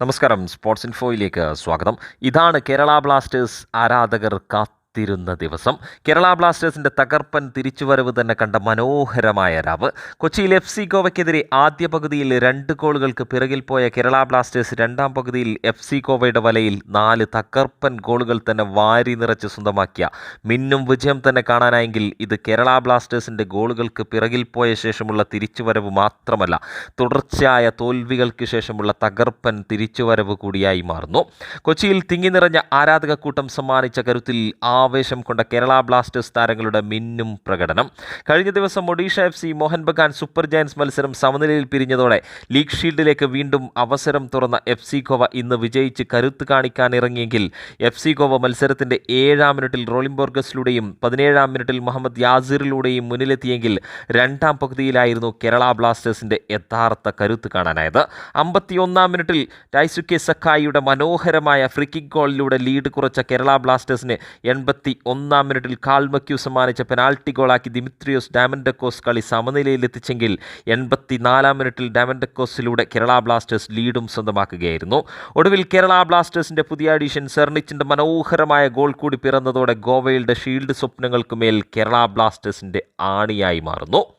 നമസ്കാരം. സ്പോർട്സ് ഇൻഫോയിലേക്ക് സ്വാഗതം. ഇതാണ് കേരള ബ്ലാസ്റ്റേഴ്സ് ആരാധകർ കാത്തിരുന്ന ദിവസം. കേരള ബ്ലാസ്റ്റേഴ്സിന്റെ തകർപ്പൻ തിരിച്ചുവരവ് തന്നെ കണ്ട മനോഹരമായ രാവ്. കൊച്ചിയിൽ എഫ് സി ഗോവയ്ക്കെതിരെ ആദ്യ പകുതിയിൽ രണ്ട് ഗോളുകൾക്ക് പിറകിൽ പോയ കേരള ബ്ലാസ്റ്റേഴ്സ് രണ്ടാം പകുതിയിൽ എഫ് സി ഗോവയുടെ വലയിൽ നാല് തകർപ്പൻ ഗോളുകൾ തന്നെ വാരി നിറച്ച് സ്വന്തമാക്കിയ മിന്നും വിജയം തന്നെ കാണാനായെങ്കിൽ ഇത് കേരള ബ്ലാസ്റ്റേഴ്സിന്റെ ഗോളുകൾക്ക് പിറകിൽ പോയ ശേഷമുള്ള തിരിച്ചുവരവ് മാത്രമല്ല തുടർച്ചയായ തോൽവികൾക്ക് ശേഷമുള്ള തകർപ്പൻ തിരിച്ചുവരവ് കൂടിയായി മാറുന്നു. കൊച്ചിയിൽ തിങ്ങി നിറഞ്ഞ ആരാധക കൂട്ടം സമ്മാനിച്ച കരുത്തിൽ ആവേശം കൊണ്ട കേരള ബ്ലാസ്റ്റേഴ്സ് താരങ്ങളുടെ മിന്നും പ്രകടനം. കഴിഞ്ഞ ദിവസം Odisha F C Mohun Bagan super giants മത്സരം സമനിലയിൽ പിരിഞ്ഞതോടെ ലീഗ് ഷീൽഡിലേക്ക് വീണ്ടും അവസരം തുറന്ന എഫ് സി ഗോവ ഇന്ന് വിജയിച്ച് കരുത്ത് കാണിക്കാൻ ഇറങ്ങിയെങ്കിൽ എഫ് സി ഗോവ മത്സരത്തിന്റെ ഏഴാം മിനിറ്റിൽ റോളിംബോർഗസിലൂടെയും പതിനേഴാം മിനിറ്റിൽ മുഹമ്മദ് യാസിറിലൂടെയും മുന്നിലെത്തിയെങ്കിൽ രണ്ടാം പകുതിയിലായിരുന്നു കേരള ബ്ലാസ്റ്റേഴ്സിന്റെ യഥാർത്ഥ കരുത്ത് കാണാനായത്. അമ്പത്തിയൊന്നാം മിനിറ്റിൽ ടൈസുക്കെ സക്കായിയുടെ മനോഹരമായ ഫ്രീ കിക്ക് ഗോളിലൂടെ ലീഡ് കുറച്ച കേരള ബ്ലാസ്റ്റേഴ്സിന് എൺപത്തി ഒന്നാം മിനിറ്റിൽ കാൽമക്യു സമ്മാനിച്ച പെനാൽറ്റി ഗോളാക്കി ദിമിത്രിയോസ് ഡാമൻഡക്കോസ് കളി സമനിലയിലെത്തിച്ചെങ്കിൽ എൺപത്തിനാലാം മിനിറ്റിൽ ഡാമൻഡക്കോസിലൂടെ കേരള ബ്ലാസ്റ്റേഴ്സ് ലീഡും സ്വന്തമാക്കുകയായിരുന്നു. ഒടുവിൽ കേരള ബ്ലാസ്റ്റേഴ്സിന്റെ പുതിയ അഡീഷൻ സെർണിച്ചിന്റെ മനോഹരമായ ഗോൾ കൂടി പിറന്നതോടെ ഗോവയുടെ ഷീൽഡ് സ്വപ്നങ്ങൾക്കുമേൽ കേരള ബ്ലാസ്റ്റേഴ്സിന്റെ ആണിയായി മാറുന്നു.